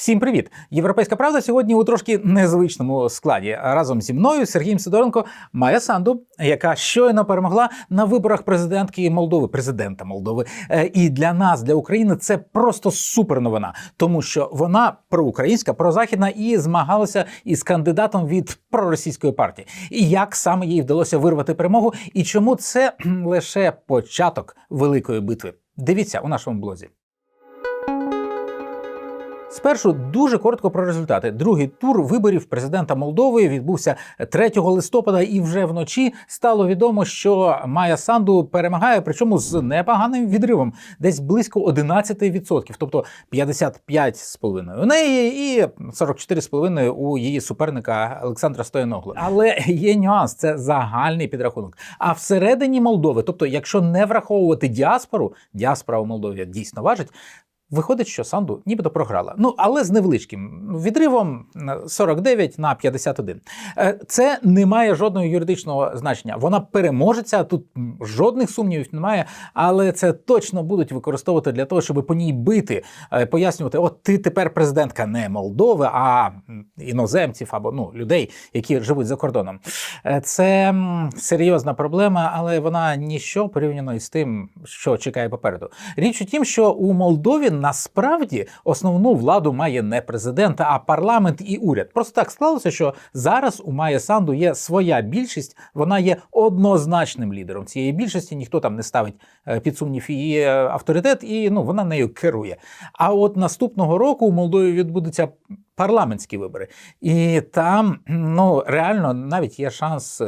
Всім привіт! Європейська правда сьогодні у трошки незвичному складі. Разом зі мною Сергієм Сидоренко Майя Санду, яка щойно перемогла на виборах президентки Молдови, президента Молдови. Е, І для нас, для України, це просто супер новина, тому що вона проукраїнська, прозахідна і змагалася із кандидатом від проросійської партії. І як саме їй вдалося вирвати перемогу, і чому це лише початок великої битви? Дивіться у нашому блозі. Спершу дуже коротко про результати. Другий тур виборів президента Молдови відбувся 3 листопада, і вже вночі стало відомо, що Майя Санду перемагає, причому з непоганим відривом, десь близько 11%, тобто 55,5% у неї і 44,5% у її суперника Олександра Стояноглу. Але є нюанс, це загальний підрахунок. А всередині Молдови, тобто, якщо не враховувати діаспору, діаспора у Молдові дійсно важить. Виходить, що Санду нібито програла. Ну, але з невеличким відривом на 49 на 51. Е, Це не має жодного юридичного значення. Вона переможеться, тут жодних сумнівів немає, але це точно будуть використовувати для того, щоб по ній бити, е, пояснювати: от ти тепер президентка не Молдови, а іноземців або ну, людей, які живуть за кордоном. Е, Це серйозна проблема, але вона ніщо порівняно із тим, що чекає попереду. Річ у тім, що у Молдові насправді основну владу має не президент, а парламент і уряд. Просто так склалося, що зараз у Майя Санду є своя більшість. Вона є однозначним лідером цієї більшості. Ніхто там не ставить е, під сумнів її е, авторитет, і ну вона нею керує. А от наступного року у Молдові відбудуться парламентські вибори, і там ну реально навіть є шанс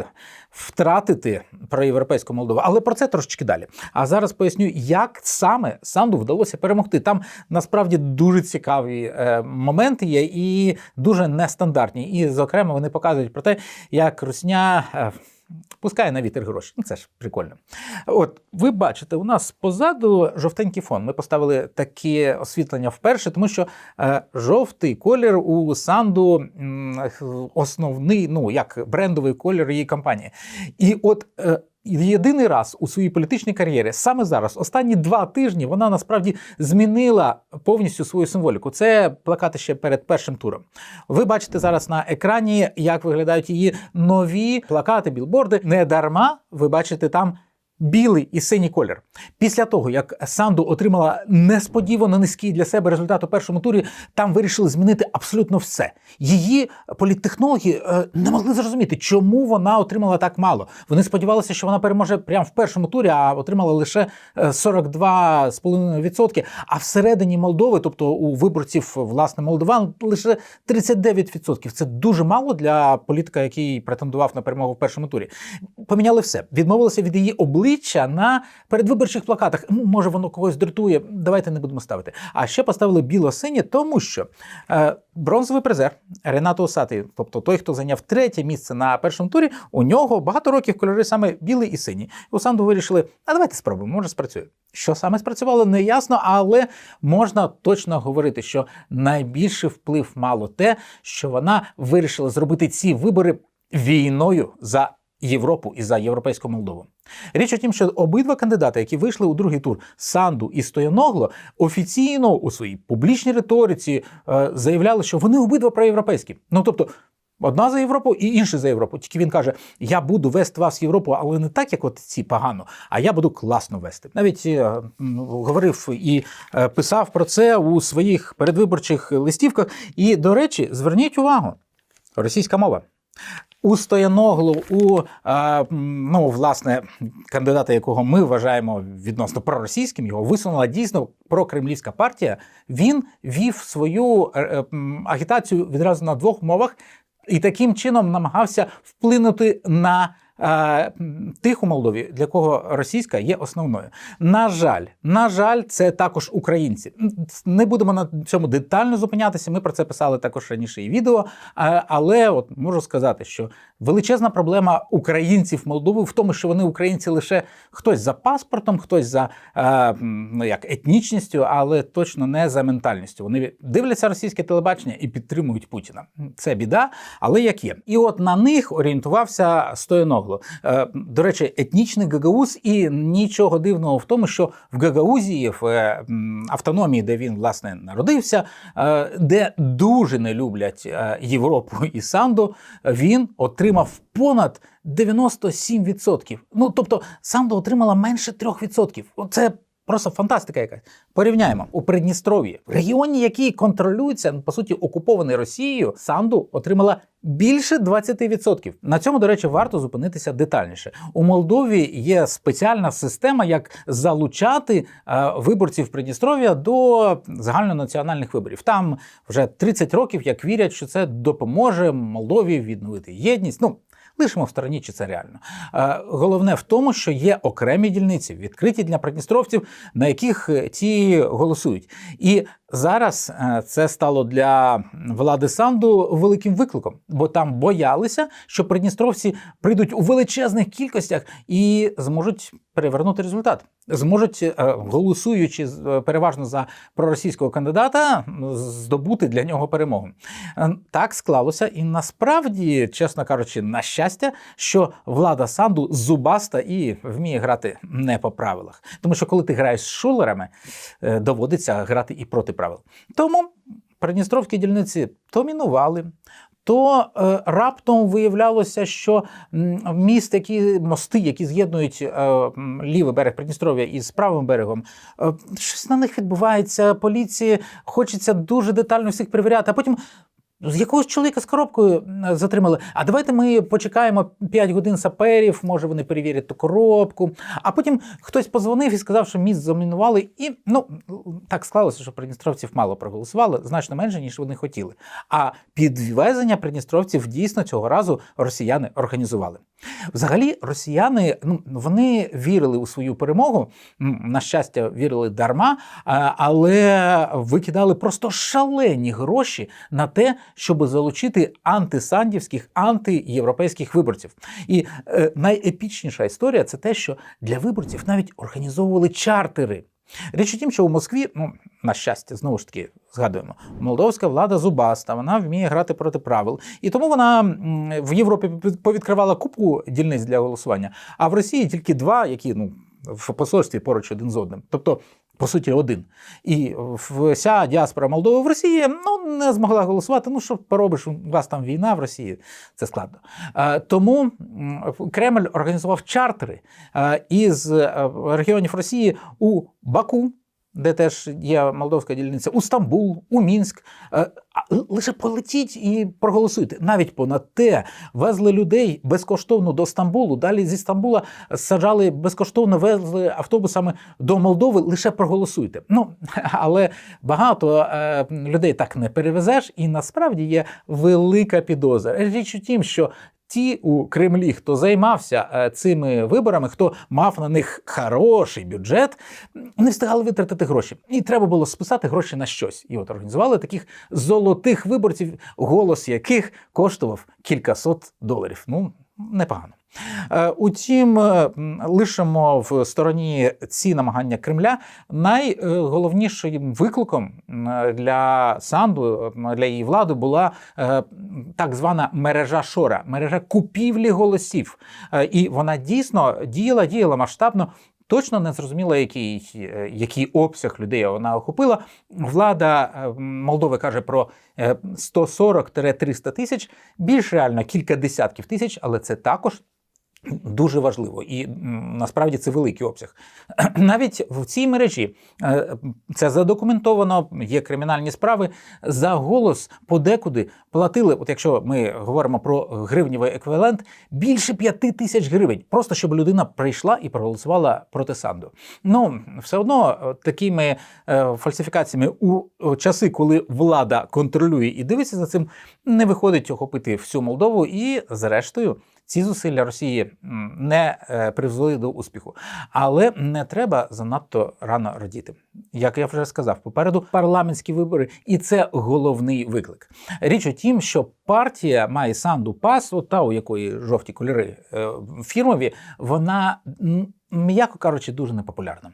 втратити проєвропейську Молдову. Але про це трошечки далі. А зараз поясню, як саме Санду вдалося перемогти. Там насправді дуже цікаві е, моменти є і дуже нестандартні. І, зокрема, вони показують про те, як Русня. Пускає на вітер гроші. Ну, це ж прикольно. От ви бачите, у нас позаду жовтенький фон. Ми поставили таке освітлення вперше, тому що е, жовтий колір у Санду основний, ну як брендовий колір її компанії. І от е, єдиний раз у своїй політичній кар'єрі, саме зараз, останні два тижні, вона насправді змінила повністю свою символіку. Це плакати ще перед першим туром. Ви бачите зараз на екрані, як виглядають її нові плакати, білборди. Не дарма ви бачите там. Білий і синій колір. Після того, як Санду отримала несподівано низький для себе результат у першому турі, там вирішили змінити абсолютно все. Її політтехнологи е, не могли зрозуміти, чому вона отримала так мало. Вони сподівалися, що вона переможе прямо в першому турі, а отримала лише е, 42,5%. А всередині Молдови, тобто у виборців власне молдован, лише 39%. Це дуже мало для політика, який претендував на перемогу в першому турі. Поміняли все. Відмовилися від її обличчя на передвиборчих плакатах. Може, воно когось дратує. Давайте не будемо ставити. А ще поставили біло-синє, тому що е, бронзовий призер Ренато Осатий, тобто той, хто зайняв третє місце на першому турі, у нього багато років кольори саме білий і синій. У Санду вирішили, а давайте спробуємо, може спрацює. Що саме спрацювало, не ясно, але можна точно говорити, що найбільший вплив мало те, що вона вирішила зробити ці вибори війною за Європу і за європейську Молдову. Річ у тім, що обидва кандидати, які вийшли у другий тур Санду і Стояногло, офіційно у своїй публічній риториці е, заявляли, що вони обидва проєвропейські. Ну тобто. Одна за Європу і інша за Європу. Тільки він каже: я буду вести вас в Європу, але не так, як от ці погано, а я буду класно вести. Навіть е, говорив і е, писав про це у своїх передвиборчих листівках. І, до речі, зверніть увагу: російська мова. У Стояноглу, у е, ну, власне кандидата, якого ми вважаємо відносно проросійським, його висунула дійсно прокремлівська партія. Він вів свою е, е, агітацію відразу на двох мовах і таким чином намагався вплинути на. Е, Тих у Молдові, для кого російська є основною. На жаль, на жаль, це також українці. Не будемо на цьому детально зупинятися. Ми про це писали також раніше і відео. Але от можу сказати, що величезна проблема українців Молдови в тому, що вони українці лише хтось за паспортом, хтось за е, ну як етнічністю, але точно не за ментальністю. Вони дивляться російське телебачення і підтримують Путіна. Це біда, але як є. І от на них орієнтувався Стоянов. могло. Е, До речі, етнічний Гагауз, і нічого дивного в тому, що в Гагаузії, в е, автономії, де він власне народився, е, де дуже не люблять е, Європу і Санду, він отримав понад 97%. Ну тобто Санду отримала менше 3%. Це Просто фантастика якась. Порівняємо у Придністров'ї, в регіоні, який контролюється, по суті, окупований Росією, Санду отримала більше 20%. На цьому, до речі, варто зупинитися детальніше. У Молдові є спеціальна система, як залучати е, виборців Придністров'я до загальнонаціональних виборів. Там вже 30 років, як вірять, що це допоможе Молдові відновити єдність. Ну Лишимо в стороні, чи це реально. Е, Головне в тому, що є окремі дільниці, відкриті для придністровців, на яких е, ті голосують. І зараз е, це стало для влади Санду великим викликом, бо там боялися, що придністровці прийдуть у величезних кількостях і зможуть перевернути результат. Зможуть, е, голосуючи е, переважно за проросійського кандидата, здобути для нього перемогу. Е, Так склалося, і насправді, чесно кажучи, на щастя, що влада Санду зубаста і вміє грати не по правилах. Тому що коли ти граєш з шулерами, доводиться грати і проти правил. Тому придністровські дільниці то мінували. То е, раптом виявлялося, що міст, які мости, які з'єднують е, лівий берег Придністров'я із правим берегом, е, щось на них відбувається. Поліції хочеться дуже детально всіх перевіряти, а потім. З якогось чоловіка з коробкою затримали. А давайте ми почекаємо 5 годин саперів, може вони перевірять ту коробку. А потім хтось позвонив і сказав, що міст замінували. І ну так склалося, що придністровців мало проголосували, значно менше, ніж вони хотіли. А підвезення придністровців дійсно цього разу росіяни організували. Взагалі, росіяни ну вони вірили у свою перемогу. На щастя, вірили дарма, але викидали просто шалені гроші на те, щоб залучити антисандівських, антиєвропейських виборців. І е, найепічніша історія це те, що для виборців навіть організовували чартери. Річ у тім, що у Москві, ну на щастя, знову ж таки згадуємо, молдовська влада зубаста, вона вміє грати проти правил, і тому вона в Європі повідкривала купу дільниць для голосування. А в Росії тільки два, які ну в посольстві поруч один з одним. Тобто. По суті, один. І вся діаспора Молдови в Росії ну, не змогла голосувати. Ну, що поробиш, у вас там війна в Росії, це складно. Е, Тому Кремль організував чартери е, із е, регіонів Росії у Баку, де теж є молдовська дільниця, у Стамбул, у Мінськ. Е, Лише полетіть і проголосуйте. Навіть понад те везли людей безкоштовно до Стамбулу. Далі зі Стамбула саджали безкоштовно, везли автобусами до Молдови. Лише проголосуйте. Ну але багато е, людей так не перевезеш, і насправді є велика підозра. Річ у тім, що ті у Кремлі, хто займався е, цими виборами, хто мав на них хороший бюджет, не встигали витратити гроші. І треба було списати гроші на щось. І от організували таких золотих виборців, голос яких коштував кількасот доларів. Ну, непогано. Е, Утім, е, лишимо в стороні ці намагання Кремля. Найголовнішим викликом для Санду, для її влади була е, так звана мережа Шора, мережа купівлі голосів. І вона дійсно діяла, діяла масштабно. Точно не зрозуміло, який, який обсяг людей вона охопила. Влада Молдови каже про е, 140-300 тисяч, більш реально кілька десятків тисяч, але це також Дуже важливо, і насправді це великий обсяг. Навіть в цій мережі е, це задокументовано, є кримінальні справи. За голос подекуди платили, от якщо ми говоримо про гривнівий еквівалент, більше п'яти тисяч гривень, просто щоб людина прийшла і проголосувала проти Санду. Ну, все одно е, такими е, фальсифікаціями у часи, коли влада контролює і дивиться за цим, не виходить охопити всю Молдову і, зрештою, ці зусилля Росії не е, призвели до успіху, але не треба занадто рано радіти. Як я вже сказав, попереду парламентські вибори, і це головний виклик. Річ у тім, що партія має Санду Пас, та у якої жовті кольори е, фірмові, вона м'яко кажучи, дуже непопулярна.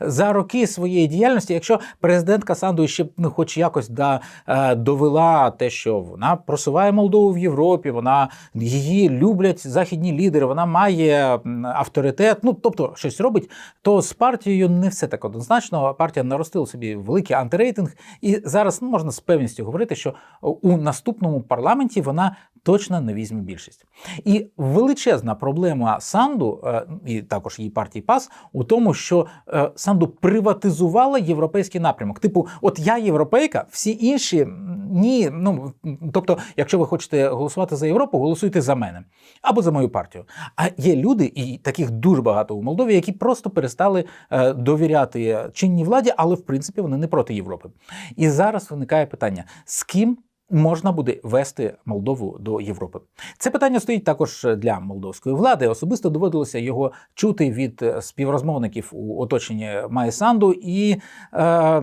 За роки своєї діяльності, якщо президентка Санду ще ну, хоч якось да, е, довела те, що вона просуває Молдову в Європі, вона її люблять західні лідери, вона має авторитет, ну тобто щось робить, то з партією не все так однозначно. Партія наростила собі великий антирейтинг, і зараз ну, можна з певністю говорити, що у наступному парламенті вона точно не візьме більшість. І величезна проблема Санду е, і також її партії ПАС у тому, що е, Санду приватизувала європейський напрямок. Типу, от я європейка, всі інші ні. Ну тобто, якщо ви хочете голосувати за Європу, голосуйте за мене або за мою партію. А є люди, і таких дуже багато у Молдові, які просто перестали е, довіряти чинній владі, але в принципі вони не проти Європи. І зараз виникає питання: з ким можна буде вести Молдову до Європи? Це питання стоїть також для молдовської влади. Особисто доводилося його чути від е, співрозмовників у оточенні Майсанду, і е,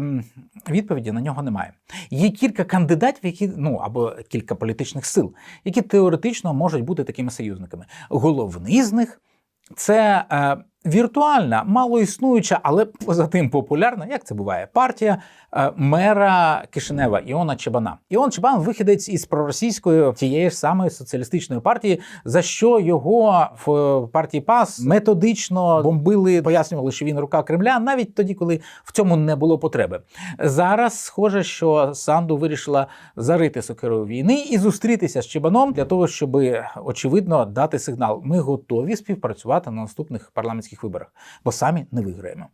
відповіді на нього немає. Є кілька кандидатів, які ну або кілька політичних сил, які теоретично можуть бути такими союзниками. Головний з них це е, віртуальна, малоіснуюча, але поза тим популярна, як це буває, партія е, мера Кишинева Іона Чебана. Іон Чебан вихідець із проросійської тієї ж самої соціалістичної партії, за що його в партії ПАС методично бомбили, пояснювали, що він рука Кремля, навіть тоді, коли в цьому не було потреби. Зараз схоже, що Санду вирішила зарити сокирою війни і зустрітися з Чебаном для того, щоб очевидно дати сигнал: ми готові співпрацювати на наступних парламентських виборах, бо самі не виграємо.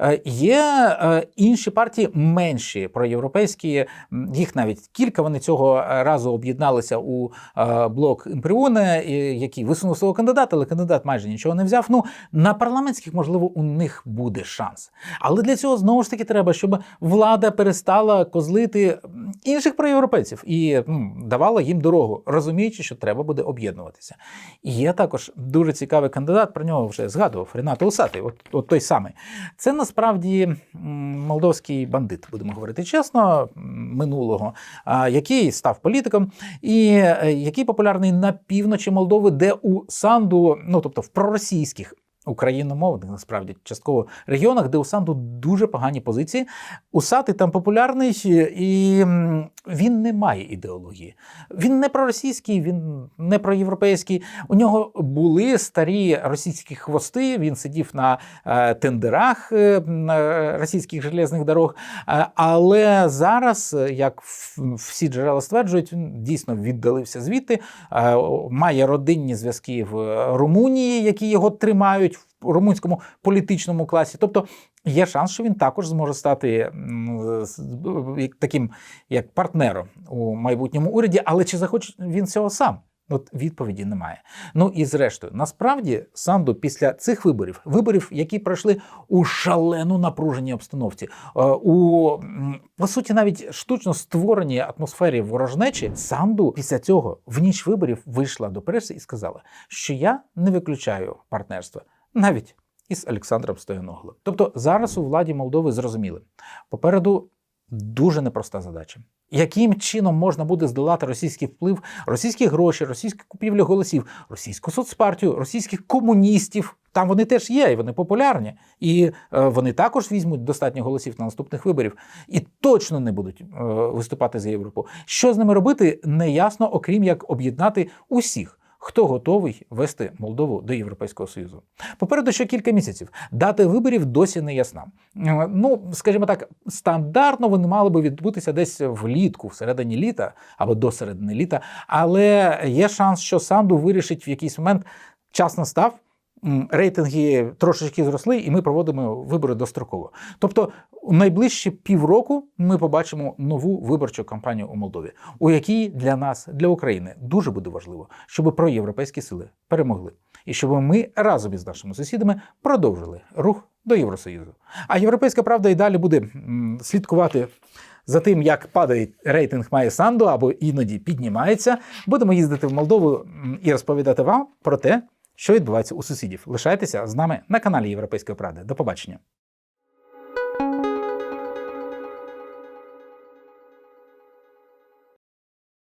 Е, Є е, інші партії менші проєвропейські, їх навіть кілька. Вони цього разу об'єдналися у е, блок Імпріоне, який висунув свого кандидата, але кандидат майже нічого не взяв. Ну на парламентських, можливо, у них буде шанс. Але для цього знову ж таки треба, щоб влада перестала козлити інших проєвропейців і м, давала їм дорогу, розуміючи, що треба буде об'єднуватися. І є також дуже цікавий кандидат, про нього вже згадував Ренато Усатий, от, от той самий. Це насправді молдовський бандит, будемо говорити чесно, минулого, який став політиком і е, який популярний на півночі Молдови, де у Санду, ну тобто в проросійських. Україномовних насправді частково регіонах, де у Санду дуже погані позиції. Усатий там популярний, і він не має ідеології. Він не проросійський, він не проєвропейський. У нього були старі російські хвости. Він сидів на е, тендерах е, е, російських железних дорог. Е, але зараз, як всі джерела стверджують, він дійсно віддалився звідти. Має родинні зв'язки в Румунії, які його тримають в румунському політичному класі. Тобто є шанс, що він також зможе стати таким як партнером у майбутньому уряді. Але чи захоче він цього сам? От відповіді немає. Ну і зрештою, насправді Санду після цих виборів, виборів, які пройшли у шалену напруженій обстановці, е, у по суті, навіть штучно створеній атмосфері ворожнечі, Санду після цього в ніч виборів вийшла до преси і сказала, що я не виключаю партнерства навіть із Олександром Стояногло. Тобто зараз у владі Молдови зрозуміли, попереду дуже непроста задача. Яким чином можна буде здолати російський вплив, російські гроші, російські купівлі голосів, російську соцпартію, російських комуністів? Там вони теж є, і вони популярні, і е, вони також візьмуть достатньо голосів на наступних виборів і точно не будуть е, виступати за Європу. Що з ними робити, не ясно, окрім як об'єднати усіх. Хто готовий вести Молдову до Європейського Союзу? Попереду ще кілька місяців. Дати виборів досі не ясна. Е, Ну, скажімо так, стандартно вони мали би відбутися десь влітку, всередині літа або до середини літа. Але є шанс, що Санду вирішить в якийсь момент час настав. Рейтинги трошечки зросли, і ми проводимо вибори достроково. Тобто, у найближчі півроку ми побачимо нову виборчу кампанію у Молдові, у якій для нас, для України, дуже буде важливо, щоб проєвропейські сили перемогли, і щоб ми разом із нашими сусідами продовжили рух до Євросоюзу. А європейська правда і далі буде слідкувати. За тим, як падає рейтинг Майя Санду або іноді піднімається, будемо їздити в Молдову і розповідати вам про те, що відбувається у сусідів. Лишайтеся з нами на каналі Європейської Правди. До побачення.